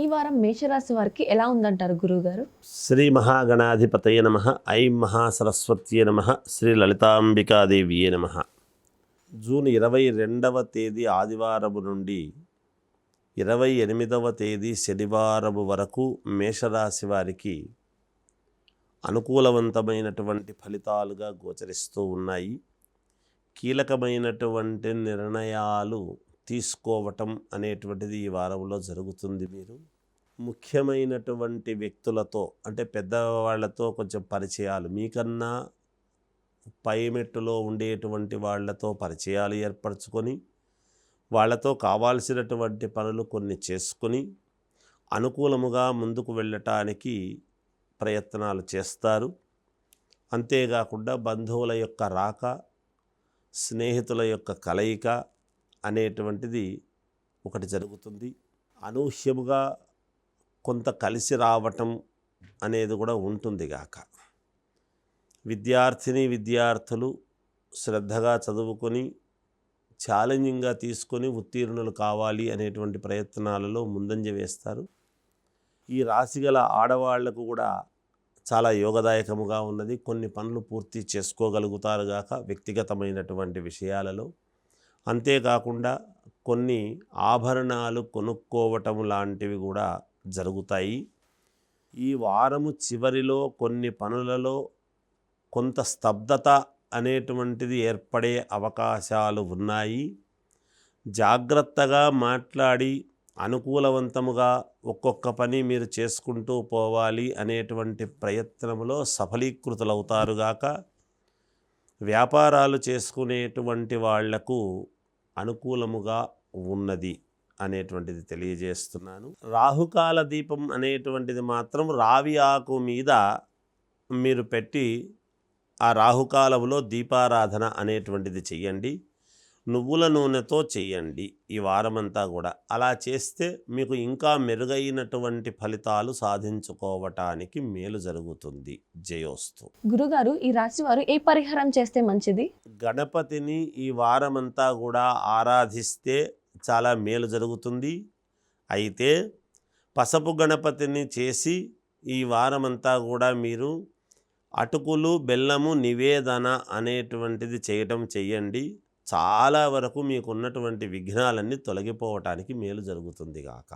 ఈ వారం మేషరాశి వారికి ఎలా ఉందంటారు గురువుగారు? శ్రీ మహాగణాధిపతయ నమ ఐం మహాసరస్వత్యే నమ శ్రీ లలితాంబికాదేవియే నమ. జూన్ ఇరవై రెండవ తేదీ ఆదివారము నుండి ఇరవై ఎనిమిదవ తేదీ శనివారము వరకు మేషరాశి వారికి అనుకూలవంతమైనటువంటి ఫలితాలుగా గోచరిస్తూ ఉన్నాయి. కీలకమైనటువంటి నిర్ణయాలు తీసుకోవటం అనేటువంటిది ఈ వారంలో జరుగుతుంది మీరు. ముఖ్యమైనటువంటి వ్యక్తులతో అంటే పెద్దవాళ్ళతో కొంచెం పరిచయాలు. మీకన్నా పైమెట్టులో ఉండేటువంటి వాళ్ళతో పరిచయాలు ఏర్పరచుకొని వాళ్ళతో కావాల్సినటువంటి పనులు కొన్ని చేసుకొని అనుకూలముగా ముందుకు వెళ్ళటానికి ప్రయత్నాలు చేస్తారు. అంతేకాకుండా బంధువుల యొక్క రాక స్నేహితుల యొక్క కలయిక అనేటువంటిది ఒకటి జరుగుతుంది. అనూహ్యముగా కొంత కలిసి రావటం అనేది కూడా ఉంటుంది గాక. విద్యార్థిని విద్యార్థులు శ్రద్ధగా చదువుకొని ఛాలెంజింగ్గా తీసుకొని ఉత్తీర్ణులు కావాలి అనేటువంటి ప్రయత్నాలలో ముందంజ వేస్తారు. ఈ రాశిగల ఆడవాళ్ళకు కూడా చాలా యోగదాయకముగా ఉన్నది. కొన్ని పనులు పూర్తి చేసుకోగలుగుతారు గాక వ్యక్తిగతమైనటువంటి విషయాలలో. అంతేకాకుండా కొన్ని ఆభరణాలు కొనుక్కోవటం లాంటివి కూడా జరుగుతాయి. ఈ వారము చివరిలో కొన్ని పనులలో కొంత స్తబ్దత అనేటువంటిది ఏర్పడే అవకాశాలు ఉన్నాయి. జాగ్రత్తగా మాట్లాడి అనుకూలవంతముగా ఒక్కొక్క పని మీరు చేసుకుంటూ పోవాలి అనేటువంటి ప్రయత్నంలో సఫలీకృతులవుతారుగాక వ్యాపారాలు చేసుకునేటువంటి వాళ్ళకు అనుకూలముగా ఉన్నది అనేటువంటిది తెలియజేస్తున్నాను. రాహుకాల దీపం అనేటువంటిది మాత్రం రావి ఆకు మీద మీరు పెట్టి ఆ రాహుకాలంలో దీపారాధన అనేటువంటిది చెయ్యండి. నువ్వుల నూనెతో చెయ్యండి ఈ వారమంతా కూడా. అలా చేస్తే మీకు ఇంకా మెరుగైనటువంటి ఫలితాలు సాధించుకోవటానికి మేలు జరుగుతుంది. జయోస్తు. గురుగారు ఈ రాశి వారు ఏ పరిహారం చేస్తే మంచిది? గణపతిని ఈ వారమంతా కూడా ఆరాధిస్తే చాలా మేలు జరుగుతుంది. అయితే పసపు గణపతిని చేసి ఈ వారమంతా కూడా మీరు అటుకులు బెల్లము నివేదన అనేటువంటిది చేయటం చెయ్యండి. చాలా వరకు మీకున్నటువంటి విఘ్నాలన్నీ తొలగిపోవటానికి మేలు జరుగుతుంది గాక.